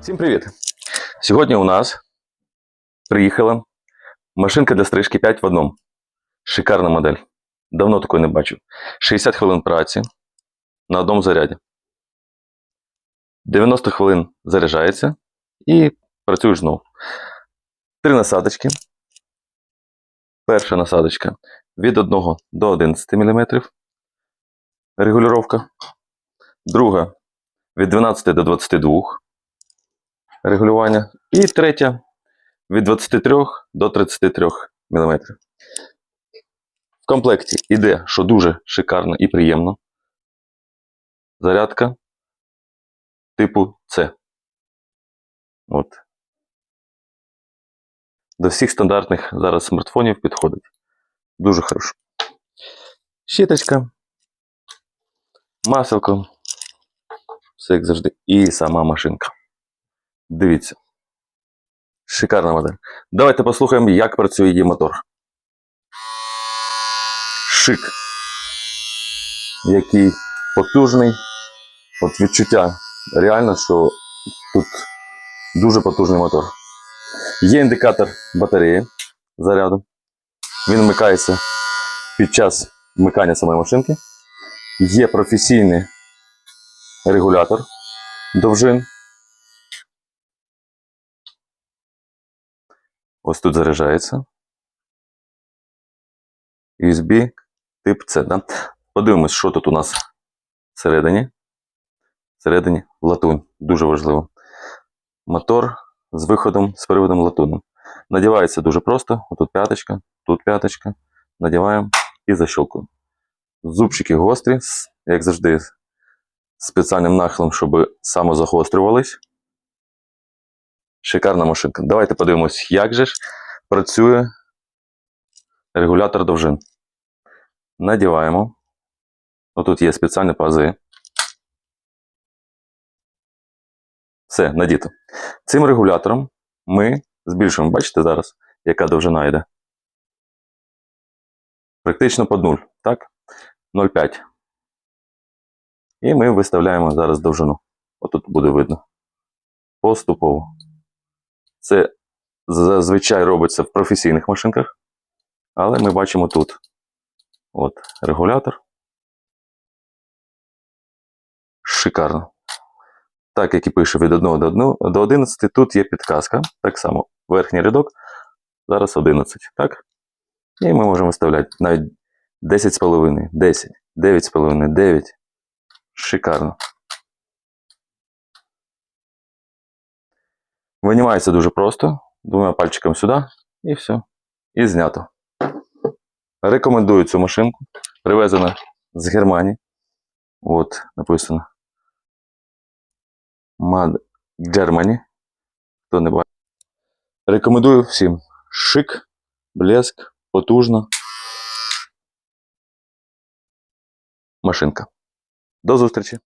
Всім привіт! Сьогодні у нас приїхала машинка для стрижки 5 в одному. Шикарна модель. Давно такої не бачив. 60 хвилин праці на одному заряді. 90 хвилин заряджається і працюєш знову. Три насадочки. Перша насадочка від 1 до 11 мм. Регулювання. Друга від 12 до 22 регулювання. І третя від 23 до 33 мм. В комплекті йде, що дуже шикарно і приємно. Зарядка типу С. От. До всіх стандартних зараз смартфонів підходить. Дуже хорошо. Щіточка. Маселко. Все як завжди. І сама машинка. Дивіться. Шикарна модель. Давайте послухаємо, як працює її мотор. Шик. Який потужний. От відчуття реально, що тут дуже потужний мотор. Є індикатор батареї заряду. Він вмикається під час вмикання самої машинки. Є професійний регулятор довжин. Ось тут заряджається. USB тип C. Да? Подивимось, що тут у нас всередині. Всередині латунь. Дуже важливо. Мотор з виходом, з приводом латуну. Надівається дуже просто. Отут п'яточка, тут п'яточка. Надіваємо і защелкуємо. Зубчики гострі, як завжди, з спеціальним нахилом, щоб самозагострювались. Шикарна машинка. Давайте подивимось, як же ж працює регулятор довжин. Надіваємо. Отут є спеціальні пази. Все, надіто. Цим регулятором ми збільшуємо, бачите зараз, яка довжина йде? Практично під 0, так? 0,5. І ми виставляємо зараз довжину. Отут буде видно. Поступово. Це зазвичай робиться в професійних машинках, але ми бачимо тут. От регулятор. Шикарно. Так, як і пише від 1 до 1 до 11, тут є підказка. Так само, верхній рядок, зараз 11. Так? І ми можемо виставляти навіть 10,5, 10, 9,5, 9. Шикарно. Винімається дуже просто. Двома пальчиками сюди і все. І знято. Рекомендую цю машинку. Привезена з Германії. От, написано. Mad Germany. Хто не бачить. Рекомендую всім. Шик, блеск, потужно. Машинка. До зустрічі!